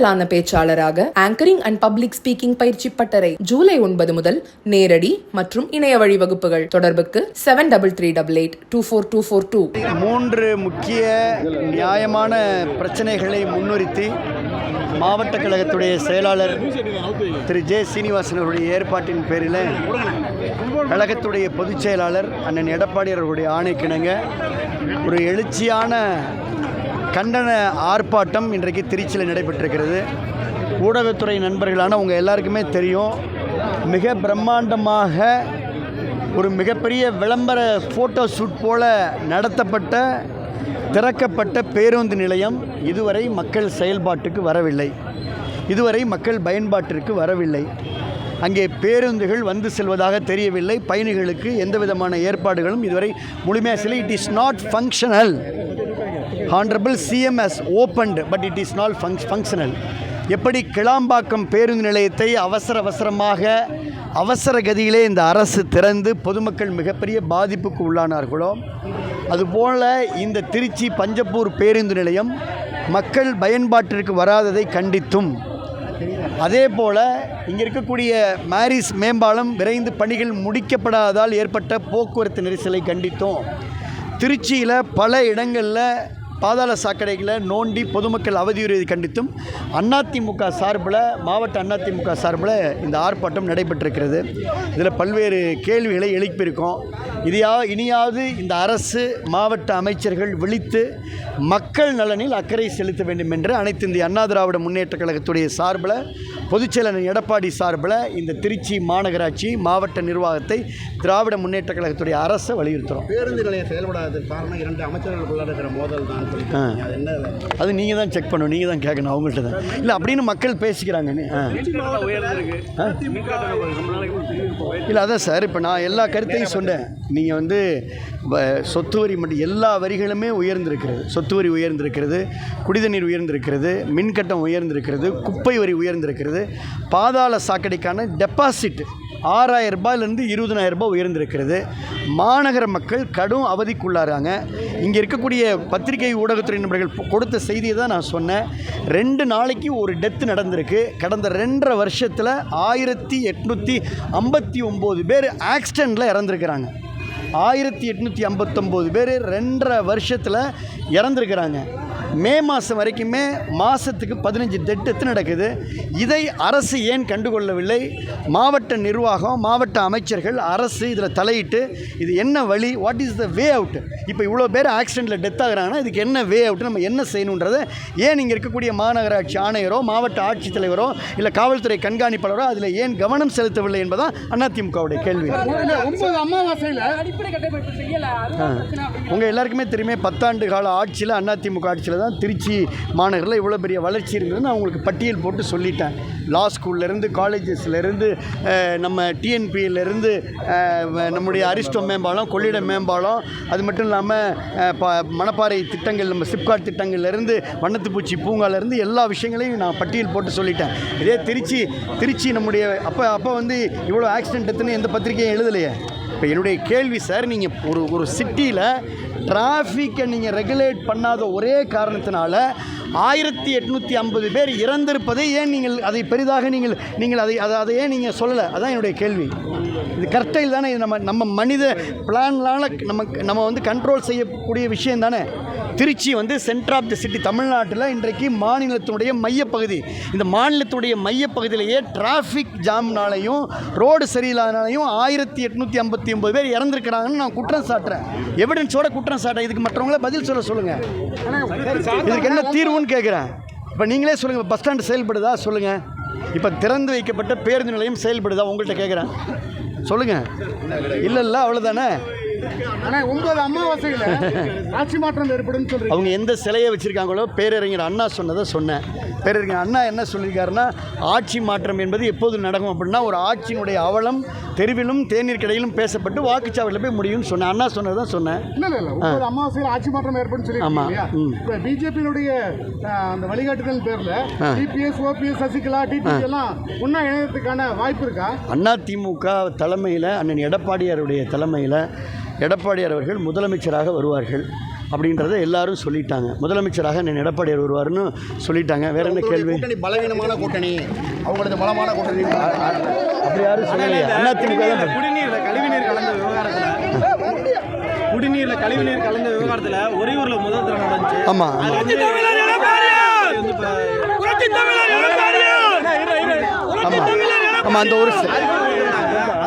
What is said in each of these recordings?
துணிச்சலான பேச்சாளராக anchoring and public speaking பயிற்சி பட்டறை ஜூலை ஒன்பது முதல் நேரடி மற்றும் இணைய வழி வகுப்புகள் தொடர்புக்கு seven double three double eight two four two four two மூன்று முக்கிய நியாயமான பிரச்சனைகளை முன்னிறுத்தி மாவட்ட கழகத்துடைய செயலாளர் திரு ஜே சீனிவாசன் அவருடைய ஏற்பாட்டின் பேரில் கழகத்துடைய பொதுச் செயலாளர் அண்ணன் எடப்பாடி அவர்களுடைய ஆணைக்கிணங்க ஒரு எழுச்சியான கண்டன ஆர்ப்பாட்டம் இன்றைக்கு திருச்சியில் நடைபெற்றிருக்கிறது. ஊடகத்துறை நண்பர்களான உங்கள் எல்லாருக்குமே தெரியும். மிக பிரம்மாண்டமாக ஒரு மிகப்பெரிய விளம்பர ஃபோட்டோ ஷூட் போல நடத்தப்பட்ட திறக்கப்பட்ட பேருந்து நிலையம் இதுவரை மக்கள் செயல்பாட்டுக்கு வரவில்லை. இதுவரை மக்கள் பயன்பாட்டிற்கு வரவில்லை. அங்கே பேருந்துகள் வந்து செல்வதாக தெரியவில்லை. பயணிகளுக்கு எந்த விதமான ஏற்பாடுகளும் இதுவரை முழுமையாக சில it is not functional honourable CM's opened but it is not func functional எப்படி கிளாம்பாக்கம் பேருந்து நிலையத்தை அவசர அவசரமாக அவசர கதியிலே இந்த அரசு திறந்து பொதுமக்கள் மிகப்பெரிய பாதிப்புக்கு உள்ளானார்களோ? அதுபோல இந்த திருச்சி பஞ்சப்பூர் பேருந்து நிலையம் மக்கள் பயன்பாட்டிற்கு வராததை கண்டித்தும். அதே போல் இங்கே இருக்கக்கூடிய மேரிஸ் மேம்பாலம் விரைந்து பணிகள் முடிக்கப்படாததால் ஏற்பட்ட போக்குவரத்து நெரிசலை கண்டித்தோம். திருச்சியில் பல இடங்களில் பாதாள சாக்கடைகளை நோண்டி பொதுமக்கள் அவதியுறுவதை கண்டித்தும் அதிமுக சார்பில் மாவட்ட அதிமுக சார்பில் இந்த ஆர்ப்பாட்டம் நடைபெற்றிருக்கிறது. இதில் பல்வேறு கேள்விகளை எழுப்பியிருக்கோம். இதையா இனியாவது இந்த அரசு மாவட்ட அமைச்சர்கள் விழித்து மக்கள் நலனில் அக்கறை செலுத்த வேண்டும் என்று அனைத்து இந்திய அண்ணா திராவிட முன்னேற்ற கழகத்துடைய சார்பில் பொதுச்செயலாளர் எடப்பாடி சார்பில் இந்த திருச்சி மாநகராட்சி மாவட்ட நிர்வாகத்தை திராவிட முன்னேற்ற கழகத்துடைய அரசை வலியுறுத்துகிறோம் பேருந்து நிலையம் செயல்படாததுக்கு காரணம் இரண்டு அமைச்சர்களுக்குள்ள இருக்கிற மோதல் தான். அது என்ன? அது நீங்கள் தான் செக் பண்ணணும் நீங்கள் தான் கேட்கணும் அவங்கள்ட்ட தான். இல்லை அப்படின்னு மக்கள் பேசிக்கிறாங்க. இல்லை அதான் சார் இப்போ நான் எல்லா கருத்தையும் சொன்னேன். நீங்கள் வந்து வ- சொத்து வரி மட்டும் எல்லா வரிகளுமே உயர்ந்திருக்கிறது. சொத்து வரி உயர்ந்திருக்கிறது குடிதண்ணீர் உயர்ந்திருக்கிறது மின்கட்டம் உயர்ந்திருக்கிறது குப்பை வரி உயர்ந்திருக்கிறது பாதாள சாக்கடைக்கான டெபாசிட் ஆறாயிரம் ரூபாயிலேருந்து இருபதனாயிரம் ரூபாய் உயர்ந்திருக்கிறது. மாநகர மக்கள் கடும் அவதிக்குள்ளாராங்க. இங்கே இருக்கக்கூடிய பத்திரிகை ஊடகத்துறை நண்பர்கள் கொடுத்த செய்தியை தான் நான் சொன்னேன். ரெண்டு நாளைக்கு ஒரு டெத்து நடந்திருக்கு. கடந்த ரெண்டரை வருஷத்தில் ஆயிரத்தி எட்நூற்றி ஐம்பத்தி ஒம்பது பேர் ஆக்சிடெண்ட்டில் இறந்துருக்கிறாங்க. ஆயிரத்தி எட்நூற்றி ஐம்பத்தொம்போது பேர் ரெண்டரை வருஷத்தில் இறந்துருக்கிறாங்க. மே மாதம் வரைக்குமே மாதத்துக்கு பதினஞ்சு டெட்டு நடக்குது? இதை அரசு ஏன் கண்டுகொள்ளவில்லை? மாவட்ட நிர்வாகம் மாவட்ட அமைச்சர்கள் அரசு இதில் தலையிட்டு இது என்ன வழி? What is the way out இப்போ இவ்வளோ பேர் ஆக்சிடெண்ட்டில் டெத் ஆகுறாங்கன்னா இதுக்கு என்ன வே அவுட் நம்ம என்ன செய்யணுன்றதை ஏன் இங்கே இருக்கக்கூடிய மாநகராட்சி ஆணையரோ மாவட்ட ஆட்சித்தலைவரோ இல்லை காவல்துறை கண்காணிப்பாளரோ அதில் ஏன் கவனம் செலுத்தவில்லை என்பதான் அதிமுகவுடைய கேள்வி. உங்கள் எல்லாருக்குமே தெரியுமே பத்தாண்டு கால ஆட்சியில் அதிமுக ஆட்சியில் தான் திருச்சி மாநகரில் இவ்வளோ பெரிய வளர்ச்சி இருக்குதுன்னு நான் உங்களுக்கு பட்டியல் போட்டு சொல்லிட்டேன். லா ஸ்கூல்லேருந்து காலேஜஸ்லேருந்து நம்ம டிஎன்பியிலேருந்து நம்முடைய அரிஸ்டோ மேம்பாலம் கொள்ளிடம் மேம்பாலம் அது மட்டும் இல்லாமல் ப மணப்பாறை திட்டங்கள் நம்ம சிப்காட் திட்டங்கள்லேருந்து வண்ணத்துப்பூச்சி பூங்காலேருந்து எல்லா விஷயங்களையும் நான் பட்டியல் போட்டு சொல்லிட்டேன். இதே திருச்சி திருச்சி நம்முடைய அப்போ அப்போ வந்து இவ்வளோ ஆக்சிடென்ட் எத்தனை எந்த பத்திரிக்கையும் எழுதலையே. இப்போ என்னுடைய கேள்வி சார் நீங்கள் ஒரு ஒரு சிட்டியில் டிராஃபிக்கை நீங்கள் ரெகுலேட் பண்ணாத ஒரே காரணத்தினால ஆயிரத்தி எட்நூற்றி ஐம்பது பேர் இறந்திருப்பதை ஏன் நீங்கள் அதை பெரிதாக நீங்கள் நீங்கள் அதை அதை அதை ஏன் நீங்கள் சொல்லலை? அதான் என்னுடைய கேள்வி. இது கரெக்டாக தானே? இது நம்ம நம்ம மனித பிளான்லான நம்ம நம்ம வந்து கண்ட்ரோல் செய்யக்கூடிய விஷயம் தானே? திருச்சி வந்து சென்டர் ஆஃப் தி சிட்டி தமிழ்நாட்டில் இன்றைக்கு மாநிலத்தினுடைய மையப்பகுதி. இந்த மாநிலத்துடைய மையப்பகுதியிலேயே டிராஃபிக் ஜாம்னாலையும் ரோடு சரியில்லாதனாலையும் ஆயிரத்தி எட்நூற்றி ஐம்பத்தி ஒம்பது பேர் இறந்துருக்கிறாங்கன்னு நான் குற்றம் சாட்டுறேன். எவிடன்ஸோட குற்றம் சாட்டுறேன். இதுக்கு மற்றவங்கள பதில் சொல்ல சொல்லுங்கள் இதுக்கு என்ன தீர்வுன்னு கேட்குறேன். இப்போ நீங்களே சொல்லுங்கள் பஸ் ஸ்டாண்டு செயல்படுதா? சொல்லுங்கள் இப்போ திறந்து வைக்கப்பட்ட பேருந்து நிலையம் செயல்படுதா? உங்கள்கிட்ட கேட்குறேன். சொல்லுங்கள் இல்லை இல்லை அவ்வளோதானே ஒன்பது அமாவாசையில் ஆட்சி மாற்றம் ஏற்படும் சொல்றீங்க. அவங்க எந்த சிலையை வச்சுருக்காங்களோ பேரறிஞர் அண்ணா சொன்னதை சொன்னேன். பேரறிஞர் அண்ணா என்ன சொல்லியிருக்காருன்னா ஆட்சி மாற்றம் என்பது எப்போது நடக்கும் அப்படின்னா ஒரு ஆட்சியினுடைய அவலம் தெருவிலும் தேநீர் கடையிலும் பேசப்பட்டு வாக்குச்சாவடியில் போய் முடியும்னு சொன்னேன். அண்ணா சொன்னதை தான் சொன்னேன். இல்லை இல்லை ஒன்பது அமாவாசையில் ஆட்சி மாற்றம் ஏற்படும் ஆமா. சொல்லியிருக்கீங்க ம். இப்போ பிஜேபியினுடைய அந்த வழிகாட்டுதல் பேரில். டிபிஎஸ் ஓபிஎஸ் சசிகலா டிடிவி எல்லாம் ஒன்றா இணையத்துக்கான வாய்ப்பு இருக்கா? அண்ணா திமுக தலைமையில் அண்ணன் எடப்பாடியாருடைய தலைமையில் எடப்பாடியார் அவர்கள் முதலமைச்சராக வருவார்கள் அப்படின்றத எல்லாரும் சொல்லிட்டாங்க. முதலமைச்சராக நான் எடப்பாடியார் வருவார்னு சொல்லிட்டாங்க. வேற என்ன கேள்வி? பலவீனமான கூட்டணி. அவங்களது பலமான கூட்டணி. அப்படி யாரும் சொல்லலையே. அண்ணா திமுக தான் குடிநீர்ல கழிவுநீர் கலந்த விவகாரத்துல குடிநீர்ல கழிவுநீர் கலந்த விவகாரத்துல ஒரே ஊர்ல முதல் தடவை நடந்துச்சு. ஆமாம் ஆமாம் ஆமாம் அந்த ஒரு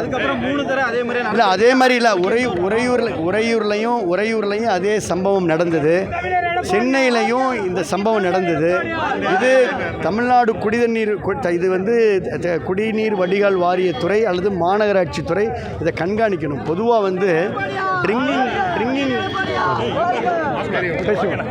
அதுக்கப்புறம் மூணு தடவை அதே மாதிரி இல்லை அதே மாதிரி இல்லை உறை உறையூரில் உறையூர்லையும் உறையூர்லையும் அதே சம்பவம் நடந்தது. சென்னையிலையும் இந்த சம்பவம் நடந்தது. இது தமிழ்நாடு குடிநீர் இது வந்து குடிநீர் வடிகால் வாரியத்துறை அல்லது மாநகராட்சி துறை இதை கண்காணிக்கணும். பொதுவாக வந்து ட்ரிங்கிங் ட்ரிங்கிங் பேசுவோம்.